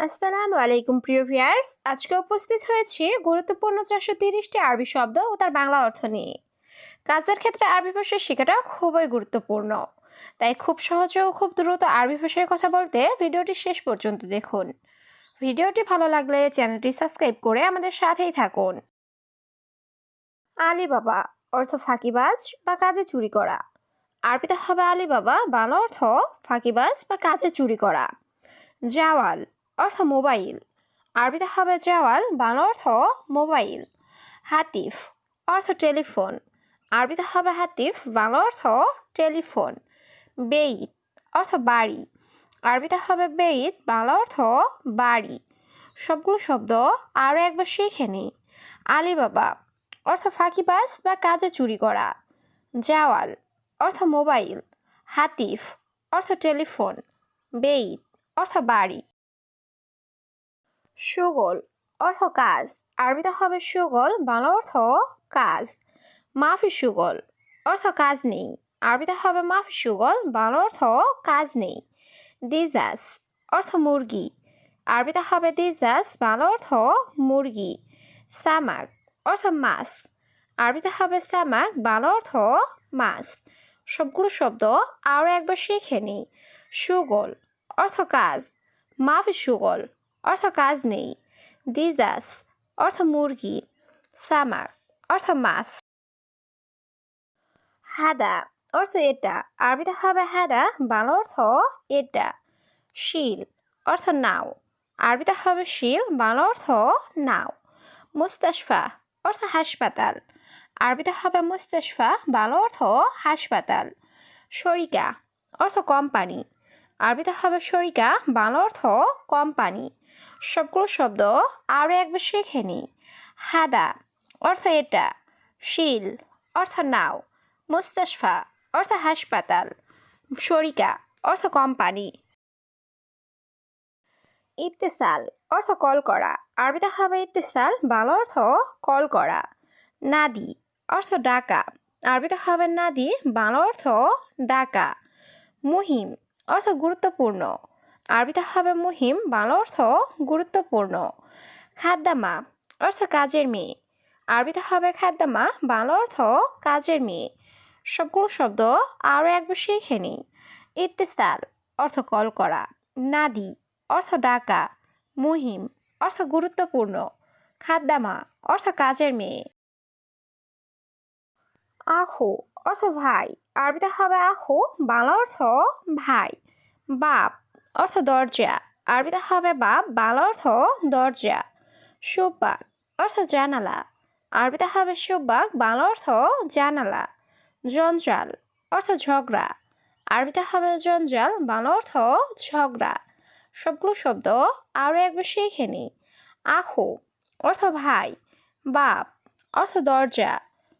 আসসালামু আলাইকুম, প্রিয় ভিয়ার্স আজকে উপস্থিত হয়েছি গুরুত্বপূর্ণ চারশো তিরিশটি আরবি শব্দ ও তার বাংলা অর্থ নিয়ে। কাজের ক্ষেত্রে আরবি ভাষা শেখাটা খুবই গুরুত্বপূর্ণ। তাই খুব সহজে ও খুব দ্রুত আরবি ভাষায় কথা বলতে ভিডিওটি শেষ পর্যন্ত দেখুন। ভিডিওটি ভালো লাগলে চ্যানেলটি সাবস্ক্রাইব করে আমাদের সাথেই থাকুন। আলিবাবা, অর্থ ফাঁকিবাজ বা কাজে চুরি করা। আরবিতে হবে আলিবাবা, বাংলা অর্থ ফাঁকিবাজ বা কাজে চুরি করা। জাওয়াল অর্থ মোবাইল। আরবিতে হবে জাওয়াল, বাংলা অর্থ মোবাইল। হাতিফ, অর্থ টেলিফোন। আরবিতে হবে হাতিফ, বাংলা অর্থ টেলিফোন। বেইত, অর্থ বাড়ি। আরবিতে হবে বেইত, বাংলা অর্থ বাড়ি। সবগুলো শব্দ আরও একবার শিখে নিই আলিবাবা, অর্থ ফাঁকিবাজ বা কাজে চুরি করা। জাওয়াল, অর্থ মোবাইল। হাতিফ, অর্থ টেলিফোন। বেইত, অর্থ বাড়ি। সুগল অর্থ কাজ। আরবিতে হবে সুগল বাংলা অর্থ কাজ। মাফি সুগল, অর্থ কাজ নেই। আরবিতে হবে মাফি সুগল বাংলা অর্থ কাজ নেই। দিজাস অর্থ মুরগি। আরবিতে হবে দিজাস বাংলা অর্থ মুরগি। সামাক, অর্থ মাছ। আরবিতে হবে সামাক বাংলা অর্থ মাছ। সবগুলো শব্দ আরও একবার শিখে নিই। সুগল, অর্থ কাজ। মাফি সুগল অর্থ কাজ নেই। দিজাস অর্থ মুরগি সামাক অর্থ মাছ হাদা অর্থ এটা। আরবিতে হবে হাদা বাংলা অর্থ এটা। শিল অর্থ নাও। আরবিতে হবে শিল বাংলা অর্থ নাও। মুস্তাশফা অর্থ হাসপাতাল। আরবিতে হবে মুস্তাশফা বাংলা অর্থ হাসপাতাল। শরিকা অর্থ কোম্পানি আরবিতে হবে শরিকা বাংলা অর্থ কোম্পানি সবগুলো শব্দ আরও একবার শিখে নিই। হাদা অর্থ এটা, শিল অর্থ নাও, মুস্তাশফা অর্থ হাসপাতাল, শরিকা অর্থ কোম্পানি। ইত্তেসাল অর্থ কল করা, আরবিতে হবে ইত্তেসাল, বাংলা অর্থ কল করা। নাদি অর্থ ডাকা, আরবিতে হবে নাদি, বাংলা অর্থ ডাকা। মুহিম অর্থ গুরুত্বপূর্ণ আরবিতে হবে মুহিম, বাংলা অর্থ গুরুত্বপূর্ণ। খাদ্দামা অর্থ কাজের মেয়ে। আরবিতে হবে খাদ্দামা, বাংলা অর্থ কাজের মেয়ে। সবগুলো শব্দ আরও একবার শিখে নিই ইত্তেসাল অর্থ কল করা। নাদি অর্থ ডাকা। মুহিম অর্থ গুরুত্বপূর্ণ। খাদ্দামা অর্থ কাজের মেয়ে। আখু অর্থ ভাই। আরবিতে হবে আখু, বাংলা অর্থ ভাই। বাপ অর্থ দরজা। আরবিতে হবে বাপ বাল অর্থ দরজা। সুবাক অর্থ জানালা। আরবিতে হবে সুবাক বাল অর্থ জানালা। জঞ্জাল, অর্থ ঝগড়া। আরবিতে হবে জঞ্জাল, বাল অর্থ ঝগড়া। সবগুলো শব্দ আরও একবার শিখে নিই আখু অর্থ ভাই। বাপ, অর্থ দরজা।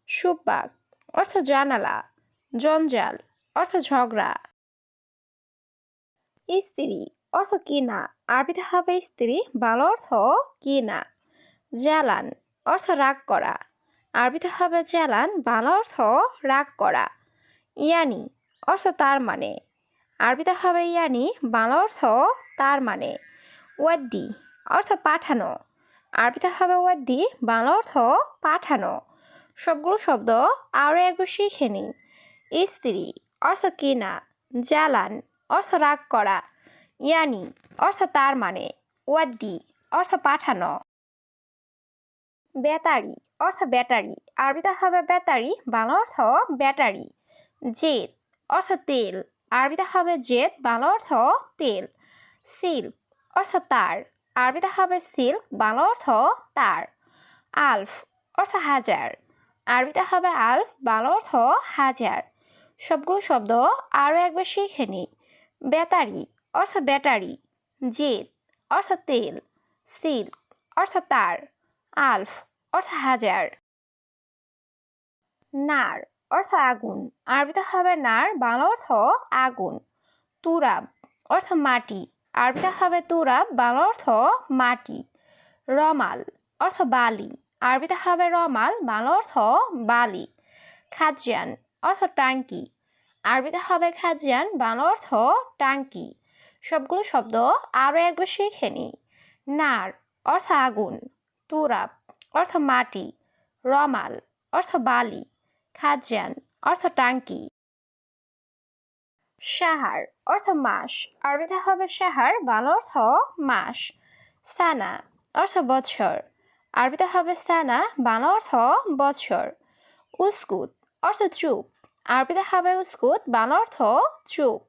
সুবাক অর্থ জানালা। জঞ্জাল, অর্থ ঝগড়া। স্ত্রী। অর্থ কিনা আরবিতে হবে স্ত্রী, বাংলা অর্থ কিনা জ্বালান, অর্থ রাগ করা। আরবিতে হবে জ্বালান, বাংলা অর্থ রাগ করা। ইয়ানি, অর্থ তার মানে। আরবিতে হবে ইয়ানি, বাংলা অর্থ তার মানে। ওয়াদ্দি, অর্থ পাঠানো। আরবিতে হবে ওয়াদ্দি, বাংলা অর্থ পাঠানো। সবগুলো শব্দ আরও একবার শিখে নিই। স্ত্রী, অর্থ কিনা জ্বালান অর্থ রাগ করা। ইয়ানি, অর্থ তার মানে। ওয়াদ্দি, অর্থ পাঠানো। ব্যাটারি, অর্থ ব্যাটারি। আরবিতে হবে ব্যাটারি, বাংলা অর্থ ব্যাটারি। জেদ, অর্থ তেল। আরবিতে হবে জেদ, বাংলা অর্থ তেল। সিল্ক, অর্থ তার। আরবিতে হবে সিল্ক, বাংলা অর্থ তার। আলফ, অর্থ হাজার। আরবিতে হবে আলফ, বাংলা অর্থ হাজার। সবগুলো শব্দ আরও একবার শিখে নিই। ব্যাটারি অর্থ ব্যাটারি জেদ অর্থ তেল, সিল্ক অর্থ তার, আলফ অর্থ হাজার। নার অর্থ আগুন। আরবিতে হবে নার, বাংলা অর্থ আগুন। তুরাব, অর্থ মাটি। আরবিতে হবে তুরাব, বাংলা অর্থ মাটি। রমাল, অর্থ বালি। আরবিতে হবে রমাল, বাংলা অর্থ বালি। খাজিয়ান অর্থ টাঙ্কি। আরবিতে হবে খাজিয়ান, বাংলা অর্থ টাঙ্কি। সবগুলো শব্দ আরও একবার শিখে নিই। নার, অর্থ আগুন। তুরাব, অর্থ মাটি। রমাল, অর্থ বালি। খাজিয়ান, অর্থ টাঙ্কি। সাহার অর্থ মাস। আরবিতে হবে সাহার বাংলা অর্থ মাস। সানা, অর্থ বছর। আরবিতে হবে সানা, বাংলা অর্থ বছর। উস্কুত, অর্থ চুপ। আরবিতে হবে উস্কুত বান অর্থ চুপ,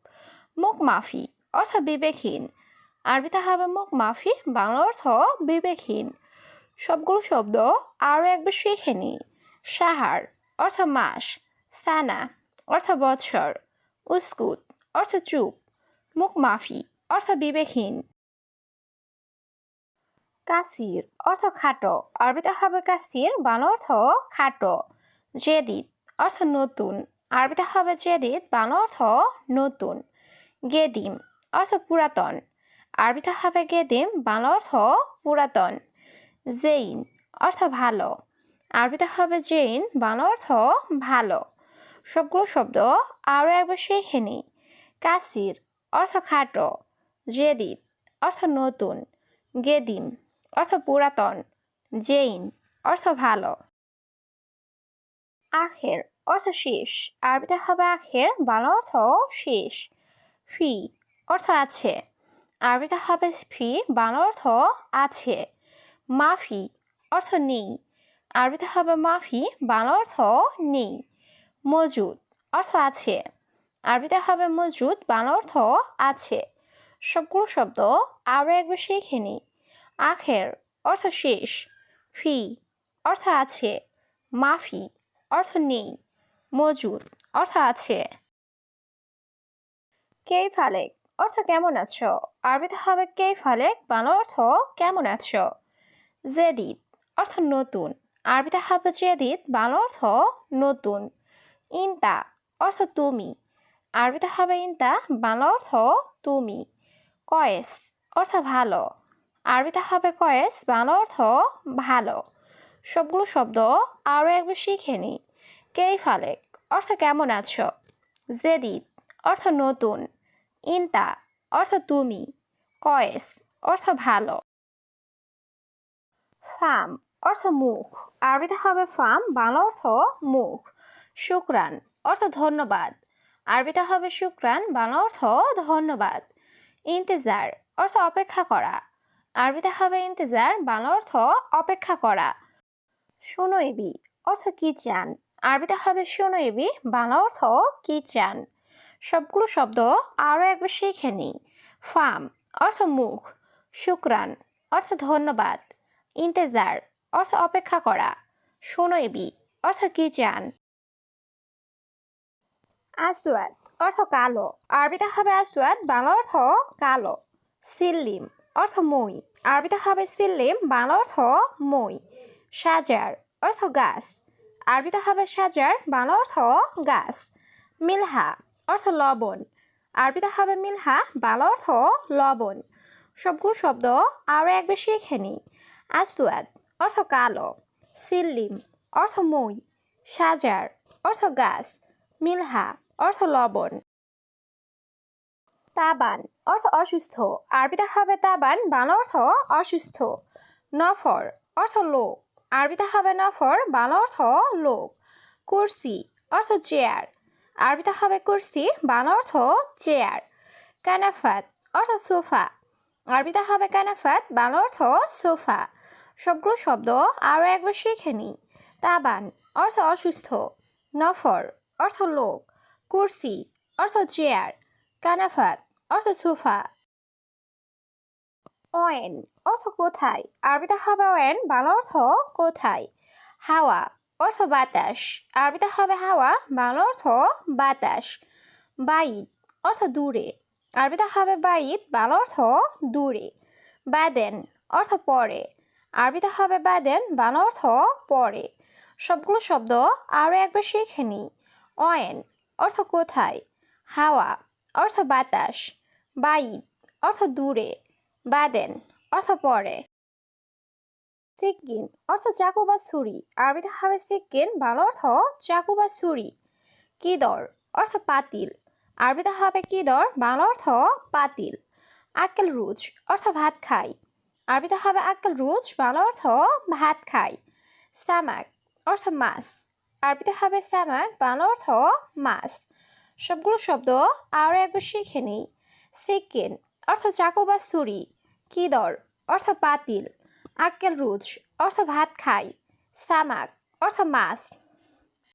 মুখ মাফি, অর্থ বিবেকহীন। আরবিতে হবে মুখ মাফি বাংলা অর্থ বিবেকহীন। সবগুলো শব্দ আরও একবার শিখে নিই। সাহার, অর্থ মাস। সানা, অর্থ বছর। উস্কুত, অর্থ চুপ। মুখ মাফি, অর্থ বিবেকহীন। কাসির, অর্থ খাটো। আরবিতে হবে কাসির, বান অর্থ খাটো। জেদিদ, অর্থ নতুন। আরবিতে হবে জেদিদ বাংলা অর্থ নতুন। গেদিম, অর্থ পুরাতন। আরবিতে হবে গেদিম, বাংলা অর্থ পুরাতন। জেইন, অর্থ ভালো। আরবিতে হবে জেইন, বাংলা অর্থ ভালো। সবগুলো শব্দ আরও একবার শিখে নিই কাসির, অর্থ খাটো। জেদিদ অর্থ নতুন। গেদিম, অর্থ পুরাতন। জেইন, অর্থ ভালো। আখের অর্থ শেষ। আরবিতে হবে আখের, বাংলা অর্থ শেষ। ফি অর্থ আছে। আরবিতে হবে ফি, বাংলা অর্থ আছে। মাফি অর্থ নেই। আরবিতে হবে মাফি, বাংলা অর্থ নেই। মজুদ অর্থ আছে। আরবিতে হবে মজুদ, বাংলা অর্থ আছে। সবগুলো শব্দ আরও একবার শিখে নিই আখের অর্থ শেষ। ফি অর্থ আছে। মাফি অর্থ নেই। মজুদ অর্থ আছে। কে ফালেক, অর্থ কেমন আছো? আরবিতে হবে কে ফালেক, বাংলা অর্থ কেমন আছো? জেদিদ, অর্থ নতুন। আরবিতে হবে জেদিদ, বাংলা অর্থ নতুন। ইনতা, অর্থ তুমি। আরবিতে হবে ইনতা, বাংলা অর্থ তুমি। কয়েস, অর্থ ভালো। আরবিতে হবে কয়েস, বাংলা অর্থ ভালো। সবগুলো শব্দ আরও একবার শিখে নিই। কেই ফালেক? অর্থ কেমন আছো? জেদিদ অর্থ নতুন। ইনতা, অর্থ তুমি। কয়েস, অর্থ ভালো। ফাম, অর্থ মুখ। আরবিতে হবে ফাম, বাংলা অর্থ মুখ। শুক্রান, অর্থ ধন্যবাদ। আরবিতে হবে শুক্রান, বাংলা অর্থ ধন্যবাদ। ইন্তেজার, অর্থ অপেক্ষা করা। আরবিতে হবে ইন্তেজার, বাংলা অর্থ অপেক্ষা করা। শোনোইবি অর্থ কি চান? আরবিতে হবে শোনোইবি বাংলা অর্থ কি চান? সবগুলো শব্দ আরও একবার শিখে নিই। ফাম, অর্থ মুখ। শুক্রান, অর্থ ধন্যবাদ। ইন্তেজার, অর্থ অপেক্ষা করা। শোনোইবি অর্থ কি চান? আসওয়াদ, অর্থ কালো। আরবিতে হবে আসওয়াদ, বাংলা অর্থ কালো। সিল্লিম, অর্থ মই। আরবিতে হবে সিল্লিম, বাংলা অর্থ মই। সাজার, অর্থ গাছ। আরবিতে হবে সাজার, বাংলা অর্থ গাছ। মিলহা, অর্থ লবণ। আরবিতে হবে মিলহা, বাংলা অর্থ লবণ। সবগুলো শব্দ আরও একবার শিখে নিই। অর্থ কালো। সিল্লিম, অর্থ মই। সাজার, অর্থ গাছ। মিলহা, অর্থ লবণ। তাবান, অর্থ অসুস্থ। আরবিতে হবে তাবান, বাংলা অর্থ অসুস্থ। নফর, অর্থ লোক। আরবিতে হবে নফর বাংলা অর্থ লোক। কুর্সি অর্থ চেয়ার আরবিতে হবে কুর্সি, বাংলা অর্থ চেয়ার কানাফাত অর্থ সোফা। আরবিতে হবে কানাফাত, বাংলা অর্থ সোফা। সবগুলো শব্দ আরও একবার শিখে নিই। তাবান অর্থ অসুস্থ। নফর অর্থ লোক। কুর্সি অর্থ চেয়ার কানাফাত অর্থ সোফা। ওয়েন অর্থ কোথায়? আরবিতে হবে ওয়েন বাংলা অর্থ কোথায়? হাওয়া, অর্থ বাতাস। আরবিতে হবে হাওয়া, বাংলা অর্থ বাতাস। বাইদ অর্থ দূরে। আরবিতে হবে বাইদ বাংলা অর্থ দূরে। বাদেন, অর্থ পরে। আরবিতে হবে বাদেন, বাংলা অর্থ পরে। সবগুলো শব্দ আরও একবার শিখে নিই। অয়েন, অর্থ কোথায়? হাওয়া, অর্থ বাতাস। বাইদ অর্থ দূরে। বাদেন অর্থ পরে। সিকিন অর্থ চাকু বা ছুরি। আরবিতে হবে সিকিন ভালো অর্থ চাকু বা ছুরি। কিদর, অর্থ পাতিল। আরবিতে হবে কিদর ভালো অর্থ পাতিল। আকেল রুজ, অর্থ ভাত খাই। আরবিতে হবে আকেল রুজ ভালো অর্থ ভাত খাই। সামাক, অর্থ মাছ। আরবিতে হবে সামাক ভালো অর্থ মাছ। সবগুলো শব্দ আরও একবার শিখে নিই। সিকিন অর্থ চাকু বা ছুরি। কিদর অর্থ পাতিল আকেল রুজ অর্থ ভাত খাই। সামাক অর্থ মাছ।